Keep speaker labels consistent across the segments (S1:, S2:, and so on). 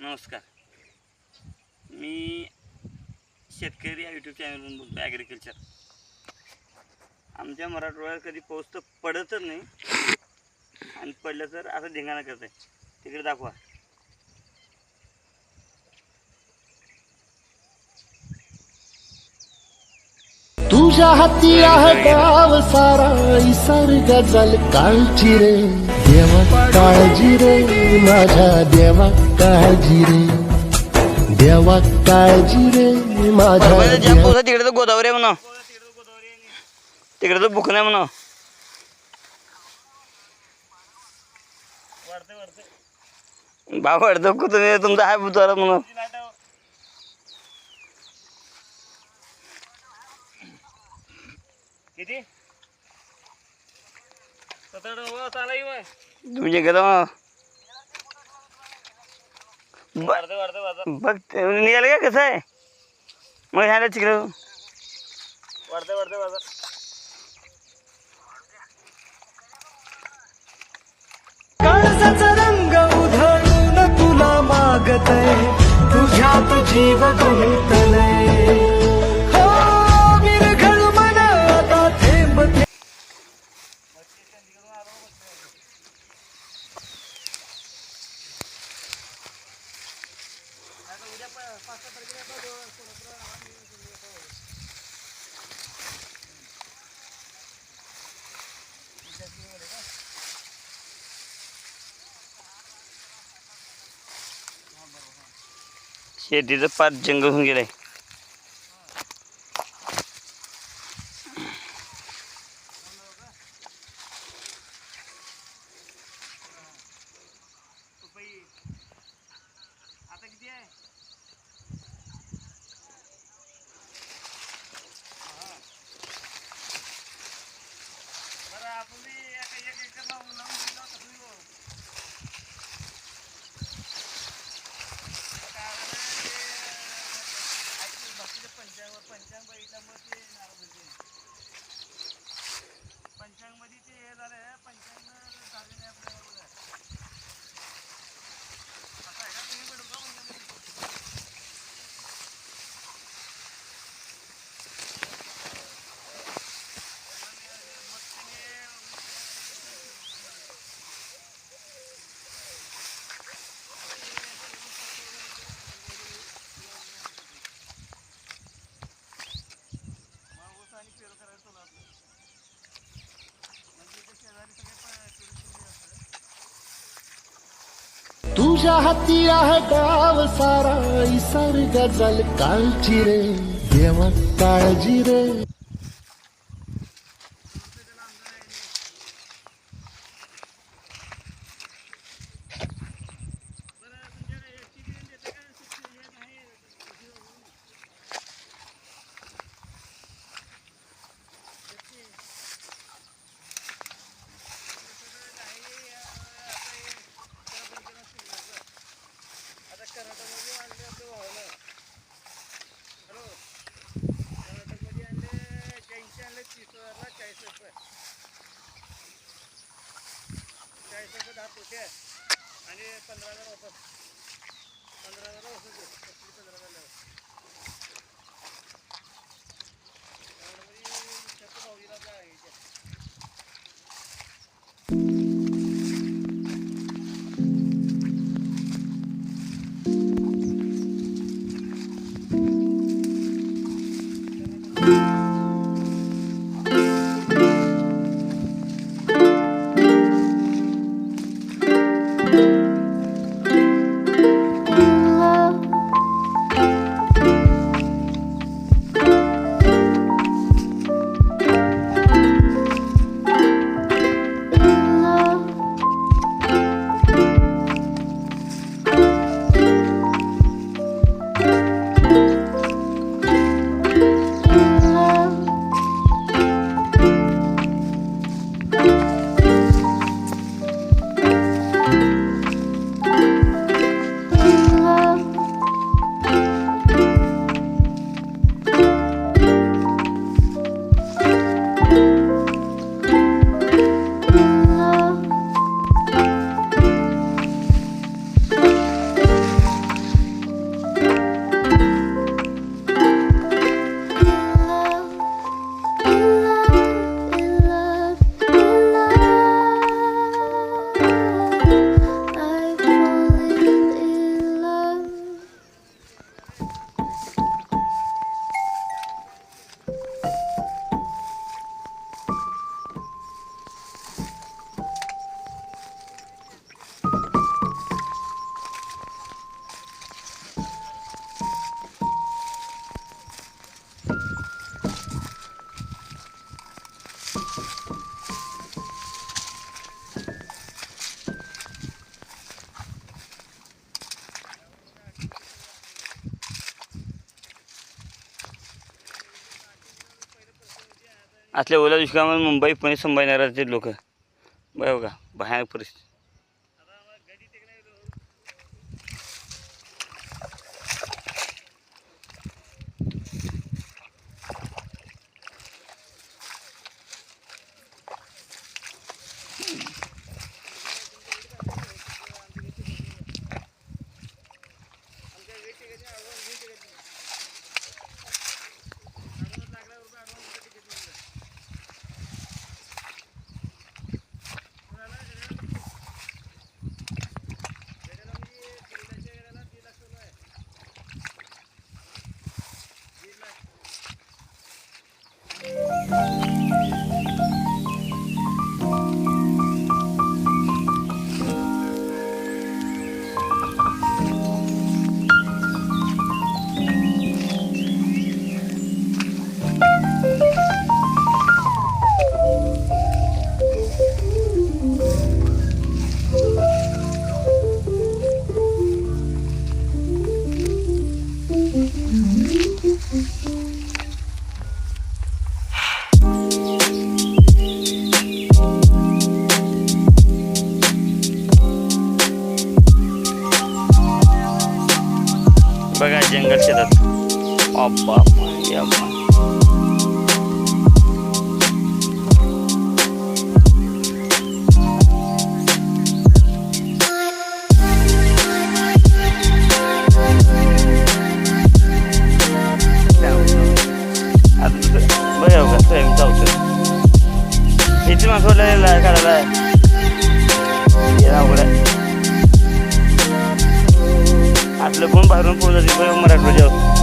S1: नमस्कार. मी शेतकरी या यूट्यूब चॅनलवरून बोलतो ॲग्रिकल्चर आमच्या मराठवाड्यात कधी पाऊस तर पडतच नाही. आणि पडलं तर असं धिंगाणा करत आहे तिकडे दाखवा.
S2: तुझ्या हाती आहे गाव सारा इसार गजल कालची रे. देवा काळजी रे माझ्या देवा काळजी रे. देवा काळजी रे माझ्या देवा.
S1: तिकडे तर गोदावरी आहे म्हणा. तिकडे तर बुक नाही म्हणा. भाव वाढतो तुम्ही तुमचा आहे बुधवार म्हणून
S3: किती? सतरा व वाढते वाढते
S1: बघ ते निघालं का कसं आहे? मग ह्याला तिकडे.
S3: वाढते वाढते वाढते.
S2: काळजाचा रंग उधळून तुला मागतय. तुझ्यात जीव गुंतलय
S1: शेतीचं पाच जंगल होऊन गेलं
S3: आहे किती आहे बरं आपण बी एक एक एकर लावून लावून दिलं तर होईल हो. काय झालं ते, ऐकलं बाकीचं पंचांग पंचांग बघितल्यामुळे ते नाराज होते पंचांगमध्ये ते हे झालं पंचांग झाले नाही आपल्याला बघा. असं आहे का तुम्ही भेटू का पंचांगमध्ये? मग ऊस आणि पेरू करायला तुला आपलं म्हणजे ते शेजारी सगळे प- पेरू शेती असतं
S2: तुझ्या हाती आहे गाव सारा इसार गजल कालची रे. देवा काळजी रे.
S3: आणि पंधरा हजार वापस पंधरा हजार
S1: असल्या ओला दुष्काळामध्ये मुंबई पुणे संभाजीनगराचे लोक. बघा का भयानक परिस्थिती. जंगल शेतात अप्पा अप्पा आता los y fueron maravillosos.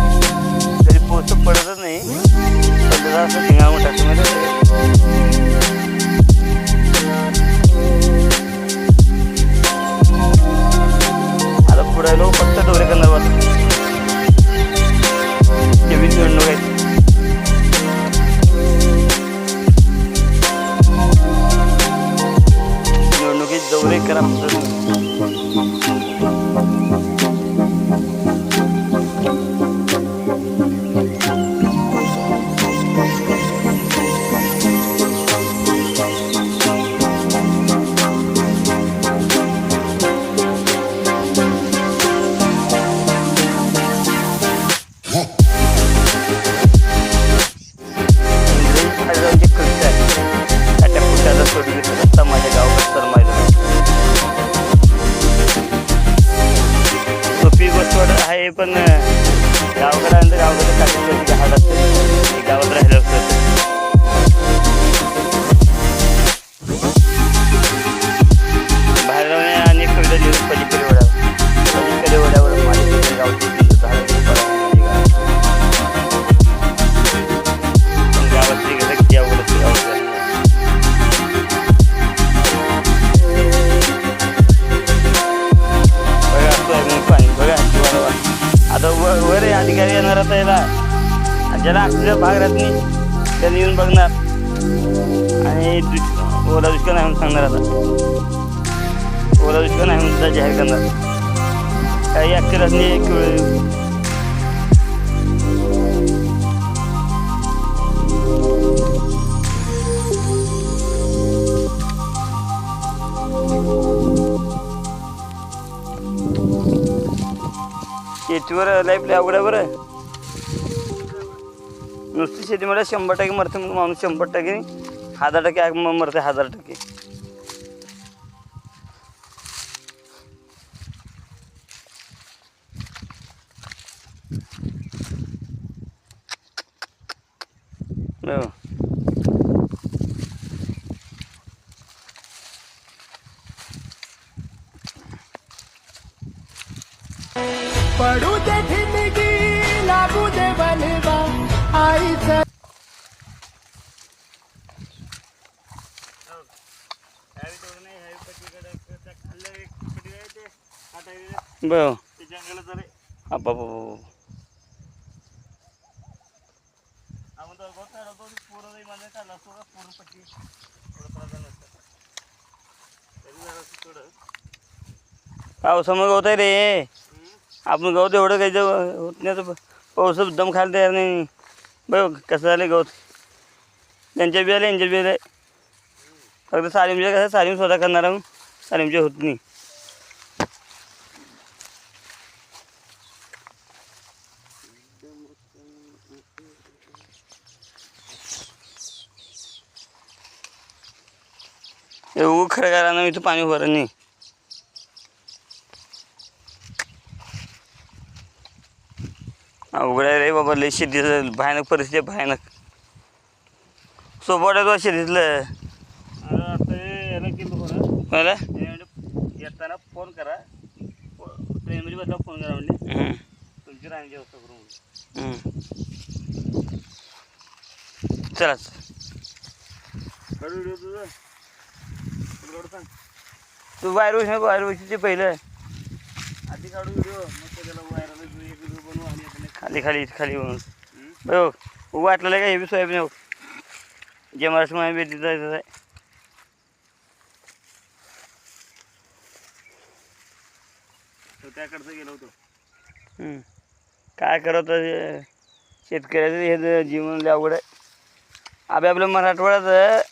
S1: आहे पण गावकऱ्यांचं गावकडे काही हाल असते. गावात राहिलं. ज्याला आपल्या भाग राहत नाही त्याला येऊन बघणार. आणि ओला दुष्काळ नाही म्हणून सांगणार आता. ओला दुष्काळ नाही म्हणून जाहीर करणार. काही अक्षरातनी नाही किंवा शेतीवर लाईफ लय अवघड आहे बरं. नुसती शेतीमध्ये शंभर टक्के मरते मग माणूस शंभर टक्के हजार टक्के आग मरते हजार टक्के. बरं.
S3: ते जंगलात
S1: बाबा
S3: का पट्टी. थोडं थोडं.
S1: पावसामुळे गवत आहे रे. आपण गवत एवढं काही होत नाही तर पाऊस दम खायला तयार नाही. बघ कसं झालं गवत. त्यांच्या बियाला यांच्या बियाला आहे फक्त सालीमचे कसं सालीम स्वतः करणार आहे सालीमचे होत नाही. एवढं खरं करा ना इथं पाणी भरत नाही. अवघड रे बाबा लय शेतीचं भयानक परिस्थिती आहे भयानक. सोबत तो शेतीतलं.
S3: म्हणजे येताना फोन करा. ट्रेनमध्ये बसला फोन करा म्हणजे तुमची राहण्याची व्यवस्था करू
S1: हम्म. चला
S3: तुझं.
S1: तू बाहेर बस नको बाहेर बसायचे पहिलं
S3: आधी काढू व्हिडिओ मग त्याला व्हायरल एक व्हिडिओ बनवू आणि आपण एक-
S1: खाली खाली खाली
S3: हम्म?
S1: बघ वाटलेलं का हे बी सोयाबीन हो जे महाराष्ट्र तिथं आहे, तिथं आहे.
S3: त्याकडचं गेलो होतो
S1: हम्म. काय करत? शेतकऱ्याचं हे जीवन अवघड आहे आपल्या मराठवाड्यात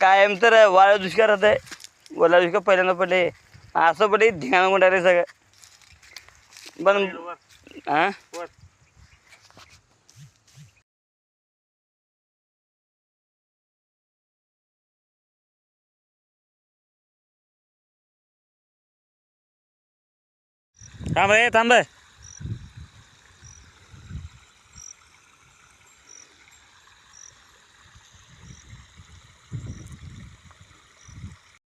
S1: कायम तर वाळा दुष्काळ राहत आहे ओला दुष्काळ पहिल्यांदा पडले. असं पडले धिंगाणा गुंडा रे सगळं. पण हां थांब रे थांब